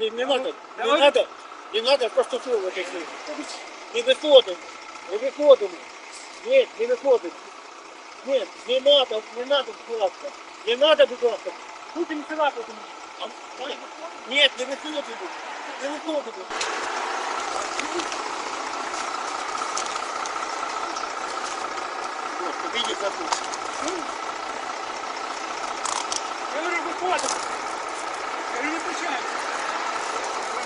не, не надо, не Давай. надо, не надо проштовхувати. Не виходимо, не виходимо. Ні, не виходимо. Ні, не надо, не надо, будь ласка. Не надо, будь ласка. Будемо сюди потім. Ні, не виходимо. Не виходимо. Просто, видите, забудь. Я говорю, виходимо. Я говорю, не включаємо. Не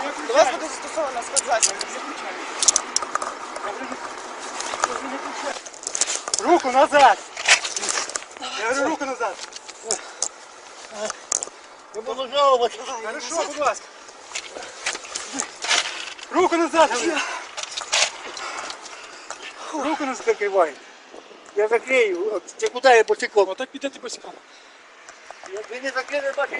До вас включаємо. буде застосовано спецзасіб. Не включаємо. Я говорю, не включаємо. Руку назад. Я говорю, руку назад. Я буду жалувати. Хорошо, будь ласка. Руку назад, говорю. Руку назад. Закривай. Я заклею. От, Це куди я босиком? Отак підете босиком. Ви не закрили бачите, там деньги, все.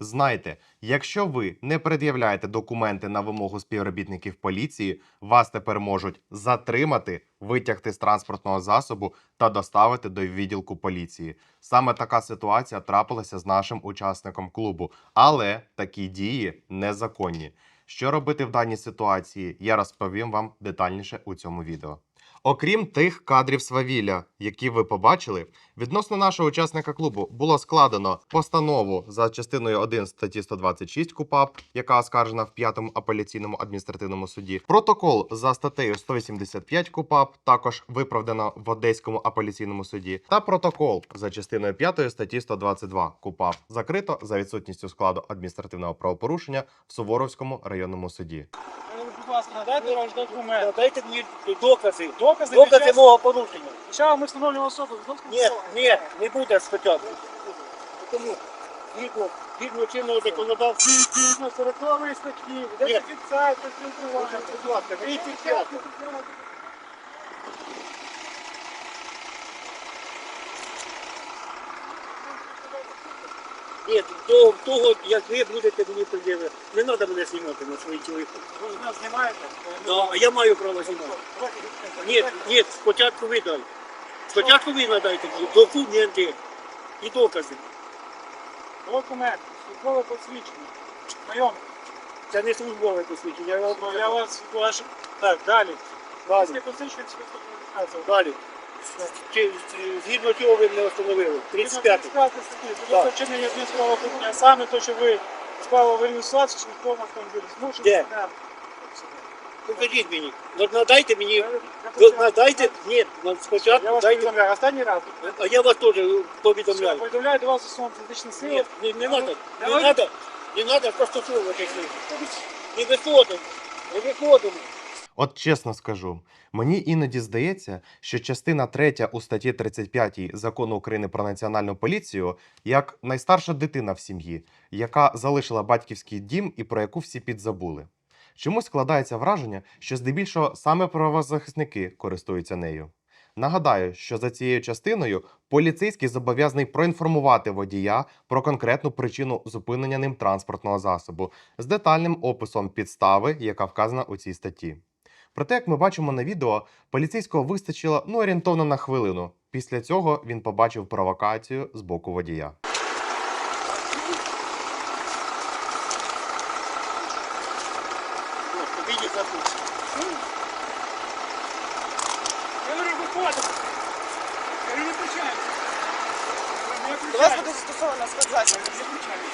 Знайте, якщо ви не пред'являєте документи на вимогу співробітників поліції, вас тепер можуть затримати, витягти з транспортного засобу та доставити до відділку поліції. Саме така ситуація трапилася з нашим учасником клубу, але такі дії незаконні. Що робити в даній ситуації, я розповім вам детальніше у цьому відео. Окрім тих кадрів свавілля, які ви побачили, відносно нашого учасника клубу було складено постанову за частиною 1 статті 126 КУПАП, яка оскаржена в 5 апеляційному адміністративному суді. Протокол за статтею 185 КУПАП також виправдано в Одеському апеляційному суді. Та протокол за частиною 5 статті 122 КУПАП закрито за відсутністю складу адміністративного правопорушення в Суворовському районному суді. Будь ласка, надайте ваш документ. Дайте мені докази. Докази Докази під час- мого порушення. Зараз ми встановлюємо особу. Ні, ні, не буде спочатку. Тому згідно, згідно чинного законодавства. Згідно 40 статті, де Ні. фіксація спілкування. Будь ласка, 35. Ні, до того, як ви будете мені пред'явити, не треба мене знімати на свої телефон. Ви ж нас знімаєте? Да, а я маю право знімати. Ні, ні, спочатку ви дай. Спочатку ви надайте документи і докази. Документ, службове посвідчення. Знайомі. Це не службове посвідчення, я вам Я вас ваш. Так, далі. далі. Після посвідчення спецкомунікації. Далі. Чи, згідно чого ви мене встановили? 35. 35 статті. Тобто вчинення адміністративного правопорушення, а саме то, що ви склали аварійну ситуацію, шляхом автомобілі. Змушені Де? мене. Покажіть мені. Ну, Надайте мені. Надайте. Ні, ну, Я спочатку вас дайте. повідомляю. Останній раз. А я вас теж повідомляю. Повідомляю до вас засобом фізичних сил. Ні, не, не надо. Не Давай. надо. Не надо проштовхувати. Не виходимо. Не виходимо. От чесно скажу, мені іноді здається, що частина 3 у статті 35 закону України про національну поліцію як найстарша дитина в сім'ї, яка залишила батьківський дім і про яку всі підзабули. Чомусь складається враження, що здебільшого саме правозахисники користуються нею. Нагадаю, що за цією частиною поліцейський зобов'язаний проінформувати водія про конкретну причину зупинення ним транспортного засобу з детальним описом підстави, яка вказана у цій статті. Проте, як ми бачимо на відео, поліцейського вистачило ну орієнтовно на хвилину. Після цього він побачив провокацію з боку водія. Просто видите, забудь. Я говорю, виходимо. Я говорю, не включаємо. Не До вас включаємо. буде застосовано спецзасіб. Не включаємо.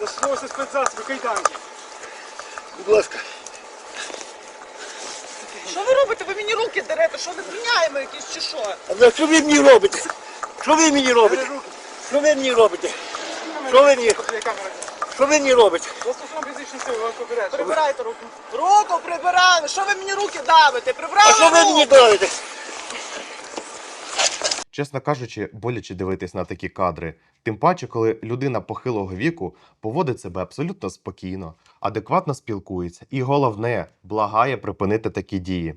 Застосовується спецзасоби, кайданки. Будь ласка. Що ви робите? Ви мені руки дерете, що ви звиняємо якісь чи що? А що ви мені робите? Що ви мені робите? Що ви мені робите? Що ви мені, що ви мені робите? Вас. Прибирайте руку. Руку прибирали! Що ви мені руки давите? Прибрали А що ви руку! мені даєте? Чесно кажучи, боляче дивитись на такі кадри. Тим паче, коли людина похилого віку поводить себе абсолютно спокійно, адекватно спілкується і головне благає припинити такі дії.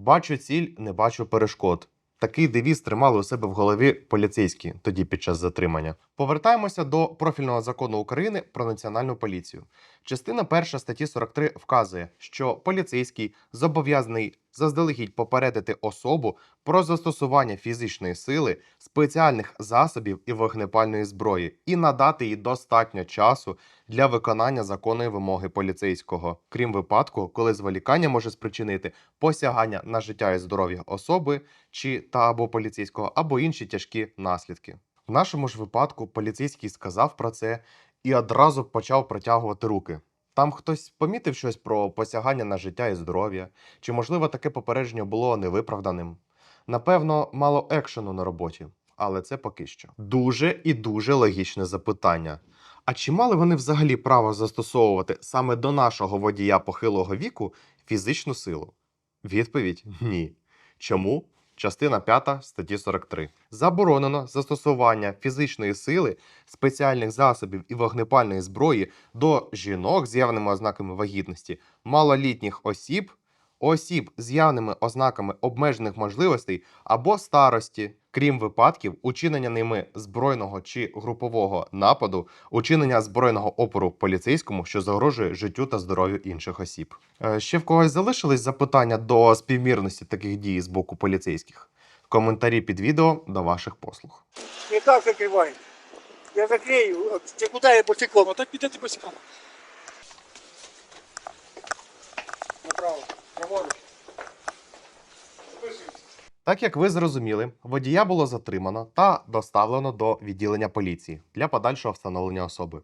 Бачу ціль, не бачу перешкод. Такий девіз тримали у себе в голові поліцейські тоді під час затримання. Повертаємося до профільного закону України про національну поліцію. Частина 1 статті 43 вказує, що поліцейський зобов'язаний заздалегідь попередити особу про застосування фізичної сили, спеціальних засобів і вогнепальної зброї і надати їй достатньо часу для виконання законної вимоги поліцейського, крім випадку, коли зволікання може спричинити посягання на життя і здоров'я особи чи та або поліцейського, або інші тяжкі наслідки. В нашому ж випадку поліцейський сказав про це і одразу почав протягувати руки. Там хтось помітив щось про посягання на життя і здоров'я, чи можливо таке попередження було невиправданим. Напевно, мало екшену на роботі, але це поки що. Дуже і дуже логічне запитання. А чи мали вони взагалі право застосовувати саме до нашого водія похилого віку фізичну силу? Відповідь ні. Чому? Частина 5 статті 43. Заборонено застосування фізичної сили, спеціальних засобів і вогнепальної зброї до жінок з явними ознаками вагітності, малолітніх осіб, осіб з явними ознаками обмежених можливостей або старості, крім випадків учинення ними збройного чи групового нападу, учинення збройного опору поліцейському, що загрожує життю та здоров'ю інших осіб. Е, Ще в когось залишились запитання до співмірності таких дій з боку поліцейських? Коментарі під відео до ваших послуг. Не так. Я заклею. Куда я босиком? Отак підете босиком. Так як ви зрозуміли, водія було затримано та доставлено до відділення поліції для подальшого встановлення особи.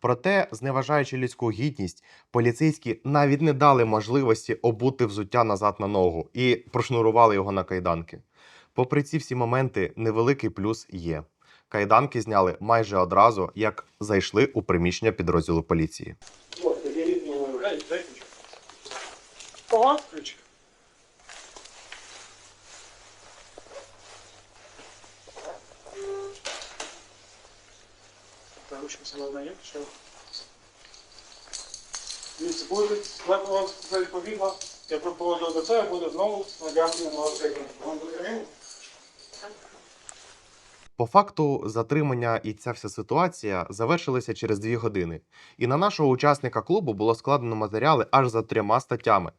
Проте, зневажаючи людську гідність, поліцейські навіть не дали можливості обути взуття назад на ногу і прошнурували його на кайданки. Попри ці всі моменти, невеликий плюс є. Кайданки зняли майже одразу, як зайшли у приміщення підрозділу поліції. Ключик. Та ручка салона є? Що? Дивіться, буде, сказали побігла, я пропоную до цього, буде знову надягнення на цей По факту затримання і ця вся ситуація завершилися через дві години. І на нашого учасника клубу було складено матеріали аж за трьома статтями.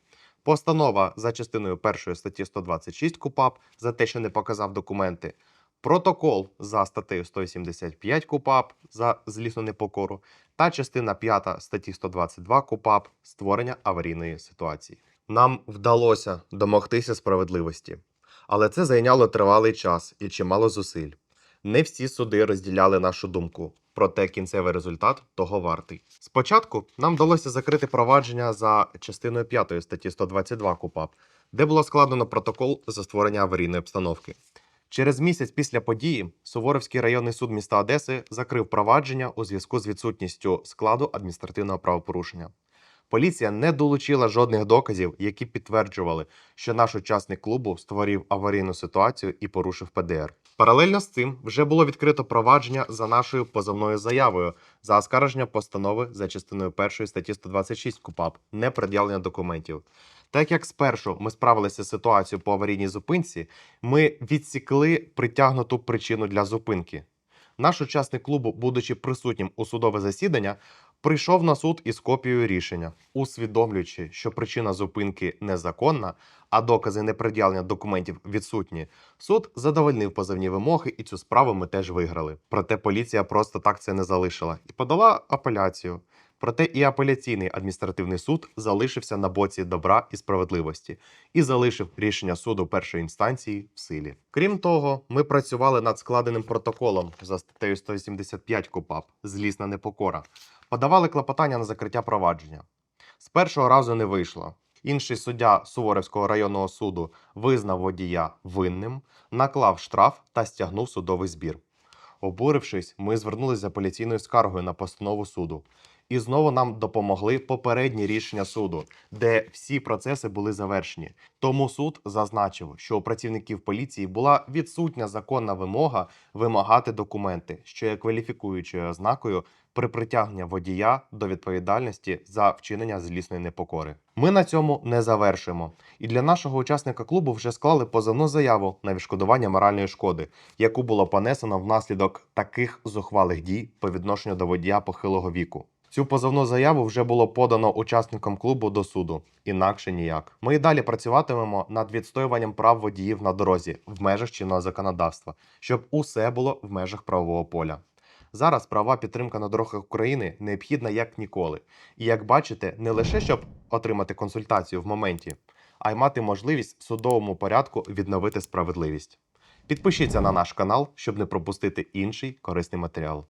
Постанова за частиною першої статті 126 КУПАП за те, що не показав документи. Протокол за статтею 175 КУПАП за злісну непокору та частина 5 статті 122 КУПАП створення аварійної ситуації. Нам вдалося домогтися справедливості, але це зайняло тривалий час і чимало зусиль. Не всі суди розділяли нашу думку, проте кінцевий результат того вартий. Спочатку нам вдалося закрити провадження за частиною 5 статті 122 КУПАП, де було складено протокол за створення аварійної обстановки. Через місяць після події Суворовський районний суд міста Одеси закрив провадження у зв'язку з відсутністю складу адміністративного правопорушення. Поліція не долучила жодних доказів, які підтверджували, що наш учасник клубу створив аварійну ситуацію і порушив ПДР. Паралельно з цим вже було відкрито провадження за нашою позовною заявою за оскарження постанови за частиною 1 статті 126 КУПАП непред'явлення документів. Так як спершу ми справилися з ситуацією по аварійній зупинці, ми відсікли притягнуту причину для зупинки. Наш учасник клубу, будучи присутнім у судове засідання, прийшов на суд із копією рішення, усвідомлюючи, що причина зупинки незаконна, а докази непред'явлення документів відсутні. Суд задовольнив позовні вимоги, і цю справу ми теж виграли. Проте поліція просто так це не залишила і подала апеляцію. Проте і апеляційний адміністративний суд залишився на боці добра і справедливості і залишив рішення суду першої інстанції в силі. Крім того, ми працювали над складеним протоколом за статтею 185 КУПАП злісна непокора. Подавали клопотання на закриття провадження. З першого разу не вийшло. Інший суддя Суворовського районного суду визнав водія винним, наклав штраф та стягнув судовий збір. Обурившись, ми звернулися за поліційною скаргою на постанову суду. І знову нам допомогли попередні рішення суду, де всі процеси були завершені. Тому суд зазначив, що у працівників поліції була відсутня законна вимога вимагати документи, що є кваліфікуючою ознакою при притягненні водія до відповідальності за вчинення злісної непокори. Ми на цьому не завершуємо. І для нашого учасника клубу вже склали позовну заяву на відшкодування моральної шкоди, яку було понесено внаслідок таких зухвалих дій по відношенню до водія похилого віку. Цю позовну заяву вже було подано учасникам клубу до суду, інакше ніяк. Ми і далі працюватимемо над відстоюванням прав водіїв на дорозі в межах чинного законодавства, щоб усе було в межах правового поля. Зараз права підтримка на дорогах України необхідна як ніколи. І як бачите, не лише щоб отримати консультацію в моменті, а й мати можливість в судовому порядку відновити справедливість. Підпишіться на наш канал, щоб не пропустити інший корисний матеріал.